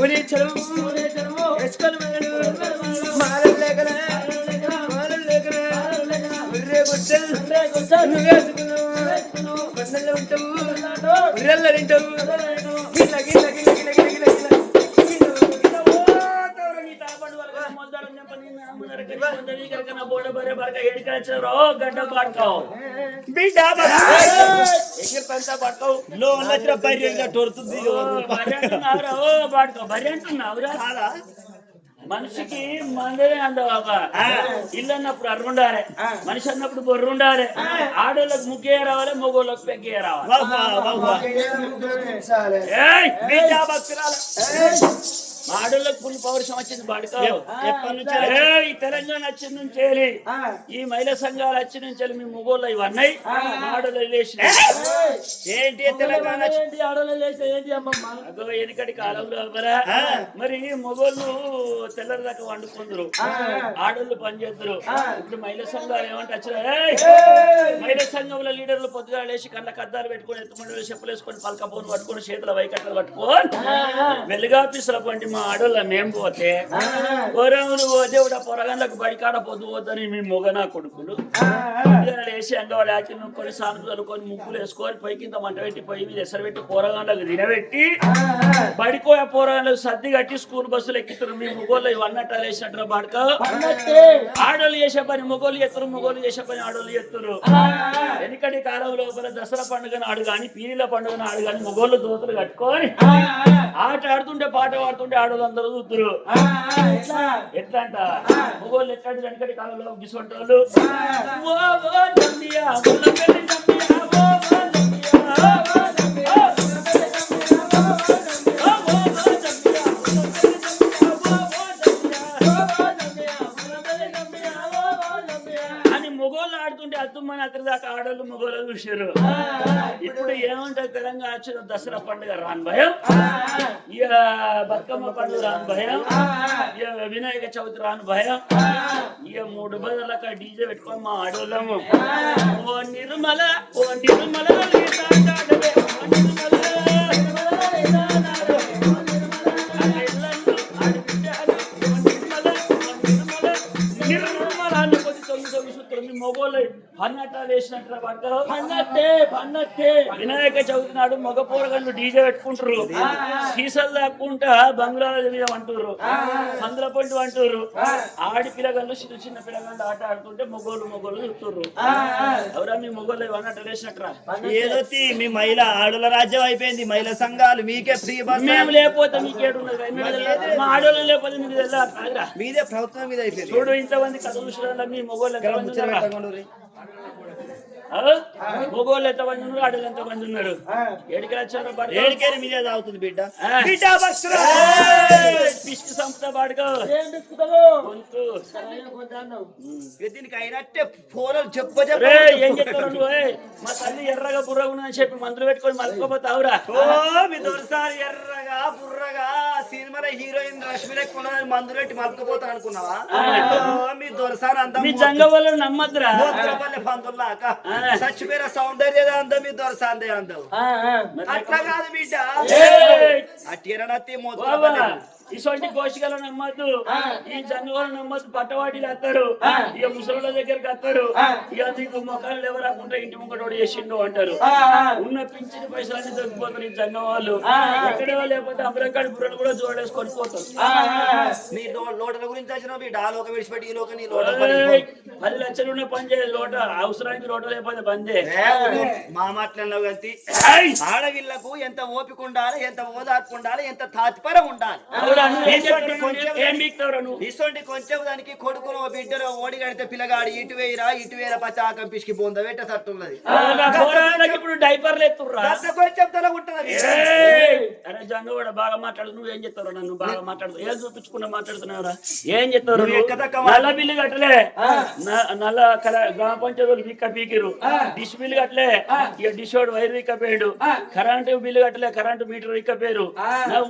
ఊరి చెరువు ఎసుకొని మేడు మాలలు లేకనా? మాలలు లేకనా? ఉర్రే గుట్టలు నువ్వు వేసుకున్నావు. కొండల్లో ఉంటావు ఉర్రెల్లో తింటావు గిల్ల గిల్ల గిల్ల గిల్ల మనిషికి మందరే అందవాక ఇల్లు అన్నప్పుడు అర్రుండాలి. మనిషి అన్నప్పుడు బొర్రు ఉండాలి ఆడోళ్ళకి ముఖ్య రావాలి మగోళ్ళకి పెగ్గే రావాలి. ఆడోళ్ళకి ఫుల్ పౌరుషం వచ్చింది బాడుకో ఎప్పటి నుంచి ఏయ్! తెలంగాణ వచ్చిన నుంచి వెళ్ళి, ఈ మహిళా సంఘాలు వచ్చిన నుంచి వెళ్ళి మీ మొగోళ్ళు ఇవన్నీ ఆడోళ్ళు లేచిన ఏంటి తెలంగాణ అదో ఎనికటి కాలంలో? మరి. మొగోళ్ళు తెల్లరి దాకా వండుకుందరు. ఆడోళ్ళు పని చేద్దరు. ఇప్పుడు మహిళా సంఘాలు ఏమంటే వచ్చిన ఏయ్! మహిళా సంఘంలో లీడర్లు పొద్దుగా లేచి కళ్ళ కద్దాలు పెట్టుకొని ఎత్తుమండలు చెప్పులు వేసుకొని పలకపోను పట్టుకొని చేతుల వైకట్టలు పట్టుకొని మెల్లిగా ఆఫీసులో పండి మా ఆడోళ్ళ మేము పోతే ఓరాములు ఓ దేవుడ పొరగండ్లకు బడికాడ పొద్దు పోద్దని మీ మొగనా కొడుకులు. లేచి అంగవాడి ఆచి నొక్కొని సాను చదువుకొని ముగ్గులు వేసుకొని పై కింద మంట పెట్టి పొయ్యి మీద ఎసరు పెట్టి పోరగాళ్ళకు తినబెట్టి బడికోయ పోరగాళ్ళకు సర్ది కట్టి స్కూల్ బస్సులు ఎక్కుతారు మీ మొగోళ్ళు ఇవన్నట్టు లేచినట్టు బడక? ఆడోళ్ళు చేసే పని మొగోళ్ళు ఎత్తురు మొగోళ్ళు చేసే పని ఆడోళ్ళు ఎత్తురు వెనుకటి కాలం లోపల దసరా పండుగ నాడు గాని పీరీల పండుగ నాడు గాని మొగోళ్ళు దోతులు కట్టుకొని ఆట ఆడుతుంటే పాట పాడుతుంటే ఆడోళ్ళు అందరూ చూద్దరు ఎట్లా? అంట మొగోళ్ళు ఎట్లాంటి వెనకటి కాలంలో గిసొంటోళ్ళు అతని దాకా ఆడోళ్ళు మొగోళ్ళు చూసారు ఇప్పుడు ఏమంటారు తెలంగాణ వచ్చిన దసరా పండుగ రాని భయం? ఇక బతుకమ్మ పండుగ రాని భయం? ఇక వినాయక చవితి రాని భయం? ఇక మూడు బదులక డీజే పెట్టుకొని మా ఆడోళ్ళము. ఓ నిర్మల ఓ నిర్మల. వినాయక చవితి నాడు మగ పోరగాళ్ళు డీజే పెట్టుకుంటారు సీసాలు దాక్కుంటా బంగ్లాల మీద అంటారు మందుల పండు అంటారు ఆడి పిల్లగాళ్ళు చిన్న చిన్న పిల్లగాళ్ళు ఆట ఆడుతుంటే మొగోళ్ళు మొగోళ్ళు చూస్తుర్రు ఎవరా మీ మొగోళ్ళు ఇవన్నీ వేసినట్రా ఏదో మీ మహిళ ఆడుల రాజ్యం అయిపోయింది. మహిళా సంఘాలు మీకే ఫ్రీ బస్. మేము లేకపోతే మీకేడున్నది వెళ్ళాలి. మా ఆడోళ్ళు లేకపోతే? మీదే ప్రభుత్వం మీద అయిపోయింది. చూడు ఇంతమంది కథ చూసిన మీ మొగోళ్ళు ఉన్నారా? మొగోళ్ళు ఎంతమంది ఉన్నారు ఆడోళ్ళు ఎంతమంది ఉన్నారు. ఎడికి వచ్చారు బడక? ఏడికేరి మీదే తాగుతుంది బిడ్డ. బిడ్డ! పిసికి సంపుతా బాడుకో దీనికి అయినట్టే ఫోన్లు చెప్ప ఏం? మా తల్లి ఎర్రగా బుర్రగా ఉన్నదని చెప్పి మందులు పెట్టుకొని మలుపుకోపోతావురా ఓ మీ దొరసారి ఎర్రగా బుర్రగా సినిమాలో హీరోయిన్ రష్మి లెక్క మందు పెట్టి మలుపుకుపోతాను అనుకున్నావా? మీ దొరసారి అంతా మీ జంగ నమ్మద్దురా. మూత్రపల్లి చచ్చిపోయిన సౌందర్య అందం మీ దొరసాందే అందం అట్లా కాదు బిడ్డ బాబా మూత్రపల్లి ఇటువంటి గోషికలు నమ్మద్దు. ఈ జంగవాళ్ళు నమ్మద్దు. పట్టవాటిలు వస్తారు ఇక ముసలుల దగ్గరికి వస్తారు ఇక నీకు మొక్కలు ఎవరు రాకుండా ఇంటి ముంగటోడు చేసిండు అంటారు. ఉన్న పింఛని పైసలన్నీ దొరికిపోతారు ఈ జంగం వాళ్ళు ఎక్కడో లేకపోతే అమరకాడి బుర్రలు కూడా జోడేసుకొని పోతారు. నీ లో- లోటల గురించి వచ్చిన బిడ్డ ఆ లోక విడిచిపెట్టి ఈ లోక నీ లోట! పది లక్షలు ఉన్న పని చేయదు. లోట అవసరానికి లోట లేకపోతే బందే. మా మాటలలో ఏయ్! ఆడవిళ్ళకు ఎంత ఓపిక ఉండాలి ఎంత ఓదార్పు ఉండాలి ఎంత తాత్పర్యం ఉండాలి. చెప్తున్నావు? కొంచెం- దానికి కొడుకును బిడ్డను ఓడి కడితే పిల్లగాడు ఇటు వేయరా ఇటు వేయరా పచ్చాకం పిసికి పోందా వెంట పోరాళ్ళకి ఇప్పుడు డైపర్లు ఎత్తుర్రా? అంత కొంచెం తల ఉంటది అరే జంగవాడ బాగా మాట్లాడు నువ్వు ఏం చెప్తావు నన్ను బాగా మాట్లాడు ఏం చూపించుకున్నా మాట్లాడుతున్నావురా? ఏం చెప్తావు నల్ల బిల్లు కట్టలే. నల్ల కల గ్రామ పంచాయతీ బిక్క పీకిరు డిష్ బిల్లు కట్టలే. ఇక డిష్ వాడు వైర్ విక్కపోయాడు కరెంటు బిల్లు కట్టలే. కరెంటు మీటర్ విక్కపోయారు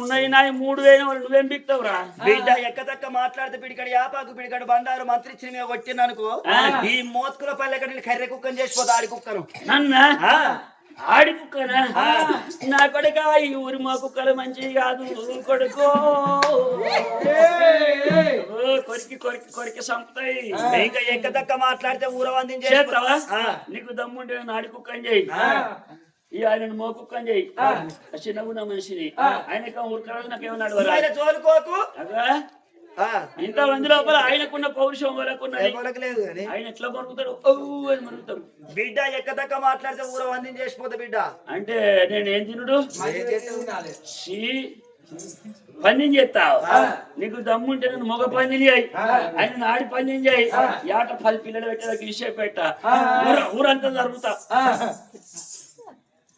ఉన్నాయి నాయి మూడు వేలు నువ్వేం బిక్తావురా? బిడ్డ ఎక్కదక్క మాట్లాడితే పిడికడు యాపాకు పిడికడు బండారు మంత్రి ఇచ్చిన మీద కొట్టిన అనుకో ఈ మోత్కుల పల్లె కట్టి కర్రె కుక్కని చేసిపోతా ఆడి కుక్కను. నన్న? ఆడి కుక్కనా నా కొడుక ఈ ఊరి మా కుక్కలు మంచివి కాదు. కొడుకో. కొరికి కొరికి కొరికి చంపుతాయి ఇంకా ఎక్కదక్క మాట్లాడితే ఊరవందించే చేస్తావా? నీకు దమ్ముంటే నాడి కుక్కని చేయి. ఈ ఆయన మో కుక్కని చేయి. చిన్నగున్న మనిషిని. ఆయన ఊరికరాదు నాకేమన్నాడు ఆయన తోలుకోకు. ఇంత మంది లోపల ఆయనకున్న పౌరుషం వాళ్ళకున్నది ఎవరికి లేదు కానీ ఆయన ఎట్లా మరుగుతాడు అని మరుగుతాడు బిడ్డ ఎక్కదక్క మాట్లాడితే ఊరవందం చేసిపోతే బిడ్డ. అంటే నేను ఏం తినుడు? పందెం చేస్తావు. నీకు దమ్ముంటే నేను మగ పందెం చేయి. ఆయన నాడి పందెం చేయి. యాట పది పిల్లలు పెట్టేదానికి విషయం పెట్ట. ఊర ఊరంతా జరుగుతా.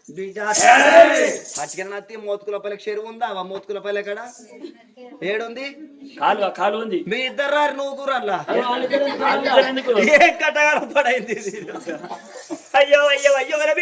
బిడ్డ పచ్చికన నత్తి మోతుకుల పల్లెకి చెరువు ఉందా ఆ మోతుకుల పల్లె కాడ ఏడుంది కాలు కాలు ఉంది మీ ఇద్దరు రారు నువ్వు ఎందుకు ఏ కట్టగాల పడైంది? అయ్యో అయ్యో అయ్యో రే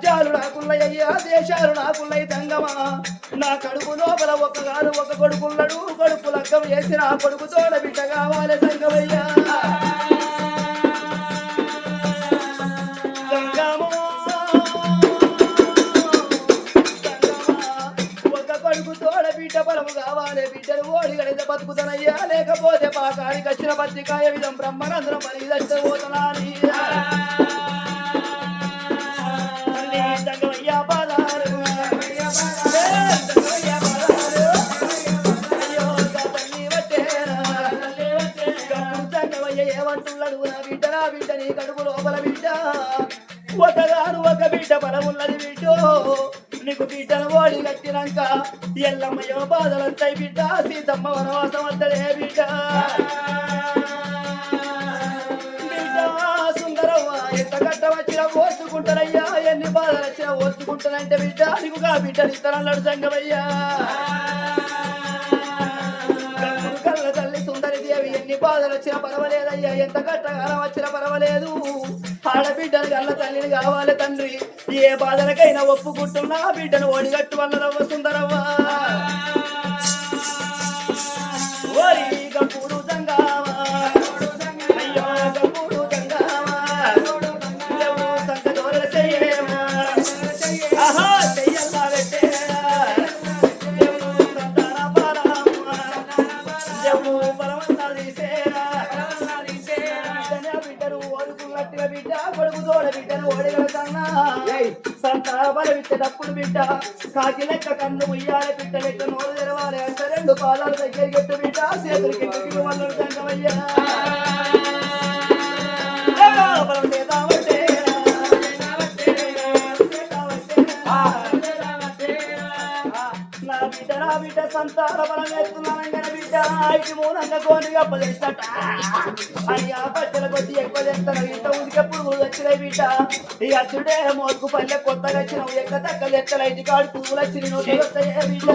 రాజ్యాలు నాకున్నయ్యా దేశాలు నాకున్నయి తంగమ. నా కడుపు లోపల ఒక గారు ఒక కొడుకున్నాడు కొడుకు లగ్గం చేసి నా కొడుకు తోడ బిడ్డ కావాలి తంగమయ్యా కొడుకు బిడ్డలు బతుకుతనయ్యా. లేకపోతే పాకాడికి వచ్చిన పత్రికాయ విధం బ్రహ్మనందరం పని దచ్చ బిడ్డ నీ కడుపు లోపల బిడ్డ. ఒకగాను ఒక బిడ్డ బలమున్నది బిడ్డో. నీకు బిడ్డను ఓడి కట్టినాక ఎల్లమ్మయ్యో బాధలంతాయి బిడ్డ. సీతమ్మ వనవాసం వద్దలే బిడ్డ. బిడ్డ వచ్చినా ఓర్చుకుంటారయ్యా. ఎన్ని బాధలు వచ్చినా ఓర్చుకుంటానంటే బిడ్డ. నీకు కా బిడ్డలు ఇస్తారన్నాడు సంగమయ్యా. వచ్చినా పర్వాలేదయ్యా. ఎంత కట్టకాలం వచ్చినా పర్వాలేదు. ఆడబిడ్డను కళ్ళ తల్లిని కావాలి తండ్రి. ఏ బాధలకైనా ఒప్పుకుంటున్నా బిడ్డను ఓడిగట్టు వల్ల సుందరవ్వా. కాకి లెక్క కన్ను ఉయ్యాలి బిడ్డ లెక్క నోరు తెరవాలి. అంటే రెండు పాదాలు దగ్గర గట్టు బిడ్డ చేతులకి ఎట్టుకి వాళ్ళు దండమయ్యా నా బిడ్డ నా బిడ్డ సంతాన బలం ఎత్తున్నానంగన ఐదు మూలంగా గోని అప్పలేస్తట అయ్యా బట్టల కొద్ది ఎక్కువ చేస్తాను ఇంత ఉదికే పురుగులు వచ్చినాయి బిడ్డ ఈ అచ్చుడే మోసుకు పల్లె కొత్తగా వచ్చినావు. ఎక్క తక్క లెక్కలు కాడు పురుగులు వచ్చి నోటి వస్తాయి బిడ్డ బిడ్డ,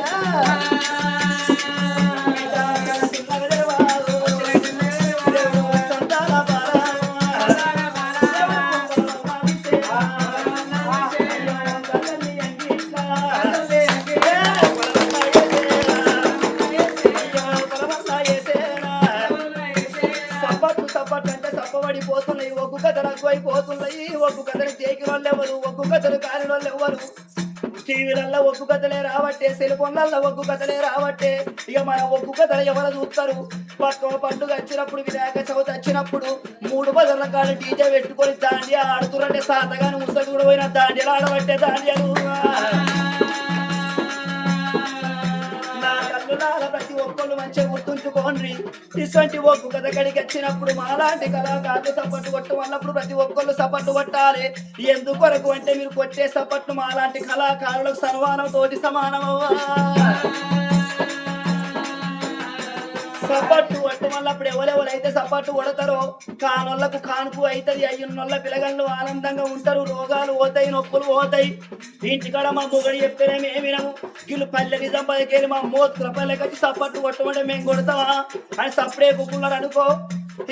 ఎక్కువైపోతున్నాయి కథలు చేకి వాళ్ళు ఎవరు ఒగ్గు కథలు కాని వాళ్ళు టీవీలల్లో ఒగ్గు కథలే రావట్టే సెల్ ఫోన్లల్లో ఒగ్గు కథలే రావట్టే. ఇక మన ఒగ్గు కథలు ఎవరు చూస్తారు? పక్క పండుగ వచ్చినప్పుడు వినాయక చవితి వచ్చినప్పుడు మూడు బదుల కాడ డీజే పెట్టుకొని దాండియా ఆడుతురంటే సాతగాని ముసలి కూడా పోయిన దాండియలు ఆడబట్టే దాండియలు నా ఇటువంటి ఒక్క కథ కడికి వచ్చినప్పుడు మాలాంటి కళాకారులు సపట్టు కొట్టడం వల్లప్పుడు ప్రతి ఒక్కళ్ళు సపట్టు కొట్టాలి ఎందుకొరకు అంటే మీరు కొట్టే సపట్టు మాలాంటి కళాకారులకు సన్మానం తోటి సమానం సపట్టు కొట్టు వల్ల అప్పుడు అయితే సపట్టు కొడతారో కానోళ్ళకు కానుపు అవుతుంది అయ్యున్నోళ్ళ పిల్లగాళ్ళు ఆనందంగా ఉంటారు రోగాలు పోతాయి నొప్పులు పోతాయి. ఇంటికాడ మా మొగడు చెప్తేనే మేము వినము. గిల్లు పల్లెకి సంపాదికెళ్ళి మా మోత్ పల్లెకి వచ్చి సపట్టు కొట్టమంటే మేము కొడతావా అని సప్పుడే కుక్కున్నారు అనుకో.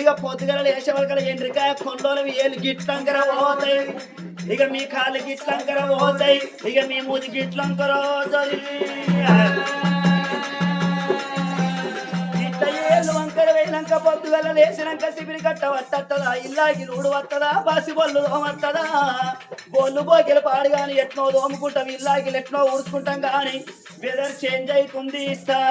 ఇక పొద్దుగల లేచే కదా ఎండ్రికాయ కొండలు ఏళ్ళు గిట్లంకర పోతాయి. ఇక మీ కాళ్ళు గిట్లంకర పోతాయి. ఇక మీ మూతి గిట్లంకర వంకర పొద్దుగల లేచినాక శిబిరి కట్ట వత్తదా? ఇల్లాకి రూడు వత్తదా? బాసి బొల్లు దోమత్తదా బొల్లు బోకెలు పాడుగాని ఎట్నో దోముకుంటాం ఇల్లాకి ఎట్నో ఊడ్చుకుంటాం కానీ వెదర్ చేంజ్ అవుతుంది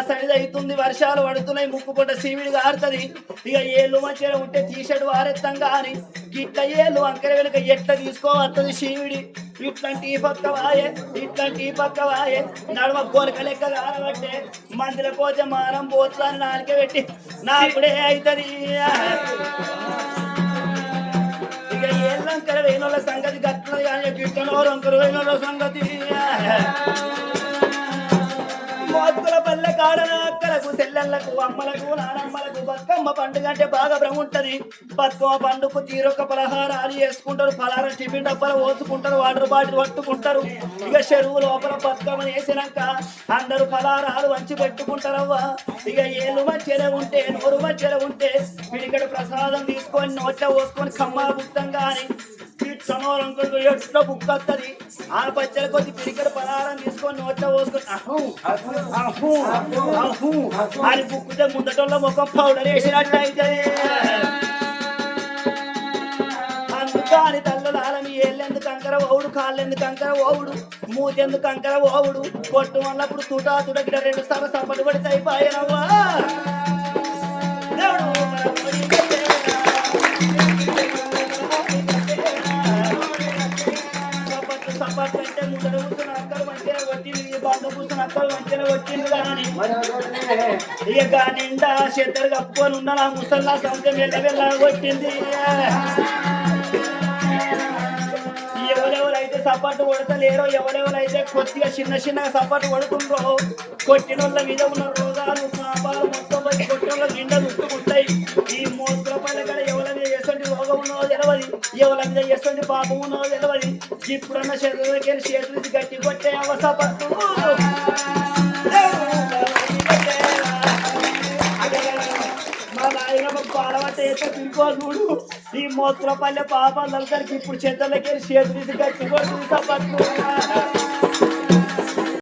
సైజ్ అవుతుంది వర్షాలు పడుతున్నాయి ముక్కు పుట్ట సీవిడి గారుతుంది. ఇక ఏళ్ళు మంచిగా ఉంటే టీషర్ట్ వారెత్తాం కానీ గిట్ట ఏళ్ళు వంకర వెనుక ఎట్ట తీసుకోవత్తది శివుడి ఇట్లాంటి ఈ పక్క వాయే ఇట్లాంటి ఈ పక్క వాయే. నడమ కోరిక లెక్క కారబట్టే మందుల పోతే మానం పోతుందని నాలుక పెట్టి నాకుడే అవుతుంది ఇక ఏళ్ళంకర వేణుల సంగతి గట్లది కానీ గిట్టనో రంకరు వేణుల సంగతి. మొత్తుల పల్లె కాడన అక్కలకు చెల్లెళ్ళకు అమ్మలకు నానమ్మలకు బతుకమ్మ పండుగ అంటే బాగా భ్రమ ఉంటది. బతుకమ్మ పండుగకు తీరొక్క పలహారాలు చేసుకుంటారు పలహారం టిఫిన్ డబ్బాలు పోసుకుంటారు. వాటర్ బాటిల్ పట్టుకుంటారు. ఇక చెరువు లోపల బతుకమ్మ వేసినాక అందరూ పలహారాలు వంచి పెట్టుకుంటారవ్వా ఇక ఏళ్ళు మధ్యలో ఉంటే నోరు మధ్యలో ఉంటే పిడికడు ప్రసాదం తీసుకొని నోట్ల పోసుకొని కమ్మ బుట్టం గాని సనోరంకుడు ఎట్లా బుక్ వస్తుంది ఆ పచ్చల కొద్ది పిడికడు పదహారం తీసుకొని నోట్లో పోసుకొని అహు అహు అహు అని బుక్కుతే ముందటోళ్ళ ముఖం పౌడర్ వేసినట్టు అయితే. అందుకని తల్లులాల మీ ఏళ్ళెందుకు కంకర ఓవుడు కాళ్ళెందుకు కంకర ఓవుడు మూతెందుకు కంకర ఓవుడు కొట్టు వల్లప్పుడు తుటా తుడకిట రెండు సార్లు సపడు పడితే అయిపోయానవ్వా. ఇక నిండా చెద్దరు కప్పుకొని ఉన్న నా ముసల్లా సొంతం వెళ్ళ వెళ్ళ కొట్టింది ఎవరెవరైతే సపాటు కొడతలేరో ఎవరెవరైతే కొద్దిగా చిన్న చిన్న సపాటు కొడుతుండ్రో కొట్టినోళ్ళ మీద ఉన్న రోగాలు పాపాలు మొత్తం కొట్టినోళ్ళ నిండా చుట్టుకుంటాయి ఎవరి మీద ఎటువంటి పాపం ఉన్నదో తెలియదు ఇప్పుడున్న శరీరకి చేతులు గట్టి కొట్టే అవసపట్టు మా నాయనమ్మ పాలవట ఏత తిరుకోడు ఈ మూత్రపల్లె పాపాలందరికి ఇప్పుడు చెద్దలకి చేతులు గట్టి కొట్టు సపట్టు